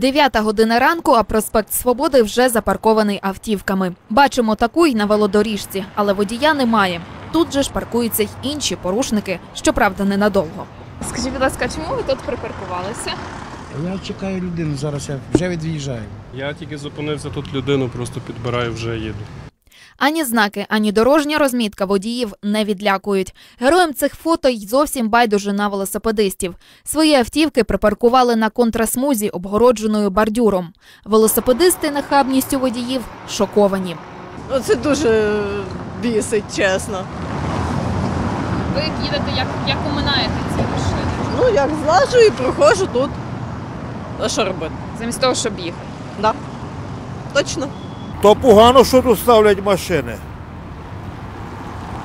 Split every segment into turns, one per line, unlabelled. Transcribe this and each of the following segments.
Дев'ята година ранку, а проспект Свободи вже запаркований автівками. Бачимо таку й на велодоріжці, але водія немає. Тут же ж паркуються й інші порушники, щоправда, ненадовго.
Скажіть, будь ласка, чому ви тут припаркувалися?
Я чекаю людину, зараз я вже від'їжджаю.
Я тільки зупинився тут людину, просто підбираю, вже їду.
Ані знаки, ані дорожня розмітка водіїв не відлякують. Героям цих фото й зовсім байдуже на велосипедистів. Свої автівки припаркували на контрасмузі, обгородженою бордюром. Велосипедисти нахабністю водіїв шоковані.
Це дуже бісить, чесно.
Ви їдете, як, як оминаєте ці машини?
Ну, як злажу і проходжу тут. А що робити?
Замість того, щоб їхати.
Да. Точно.
То погано, що тут ставлять машини.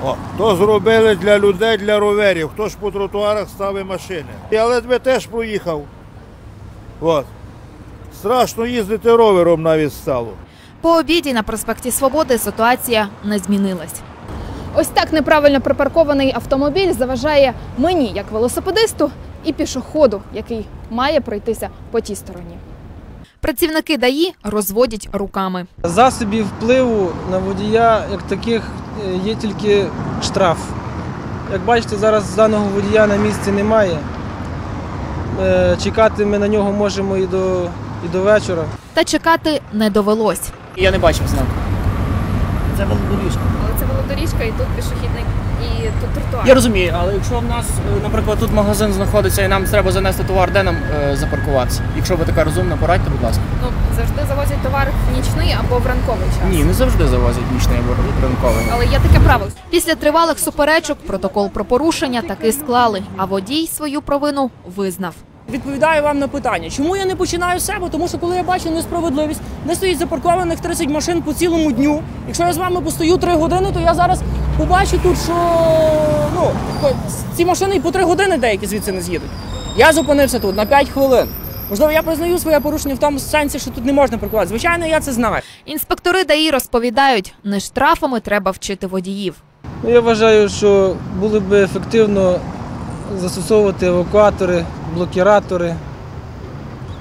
О, то зробили для людей, для роверів. Хто ж по тротуарах ставить машини. Я ледве теж проїхав. От. Страшно їздити ровером навіть стало.
По обіді на проспекті Свободи ситуація не змінилась.
Ось так неправильно припаркований автомобіль заважає мені, як велосипедисту, і пішоходу, який має пройтися по тій стороні.
Працівники ДАІ розводять руками.
Засобів впливу на водія як таких е, є тільки штраф. Як бачите, зараз даного водія на місці немає. Е, Чекати ми на нього можемо і до, і до вечора.
Та чекати не довелось.
Я не бачив знаку. Це велодоріжка.
Але це велодоріжка і тут пішохідний, і тут тротуар.
Я розумію, але якщо в нас, е, наприклад, тут магазин знаходиться і нам треба занести товар, де нам е, запаркуватися? Якщо ви така розумна, порадьте, будь ласка.
Ну, завжди завозять товар в нічний або в ранковий час.
Ні, не завжди завозять нічний або ранковий.
Але є таке правило.
Після тривалих суперечок протокол про порушення таки склали, а водій свою провину визнав.
Відповідаю вам на питання, чому я не починаю з себе? Тому що коли я бачу несправедливість, не стоїть запаркованих 30 машин по цілому дню. Якщо я з вами постою 3 години, то я зараз побачу тут, що ну ці машини і по 3 години деякі звідси не з'їдуть. Я зупинився тут на 5 хвилин. Можливо, я признаю своє порушення в тому сенсі, що тут не можна паркувати. Звичайно, я це знаю.
Інспектори ДАІ розповідають, не штрафами треба вчити водіїв.
Ну, Я вважаю, що було б ефективно застосовувати евакуатори, блокіратори,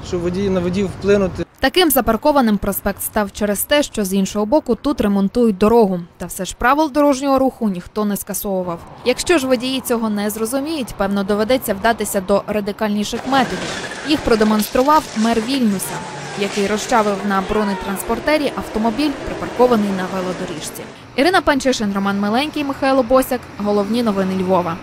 щоб водій, на водіїв вплинути.
Таким запаркованим проспект став через те, що з іншого боку тут ремонтують дорогу. Та все ж правил дорожнього руху ніхто не скасовував. Якщо ж водії цього не зрозуміють, певно доведеться вдатися до радикальніших методів. Їх продемонстрував мер Вільнюса, який розчавив на бронетранспортері автомобіль, припаркований на велодоріжці. Ірина Панчишин, Роман Миленький, Михайло Босяк. Головні новини Львова.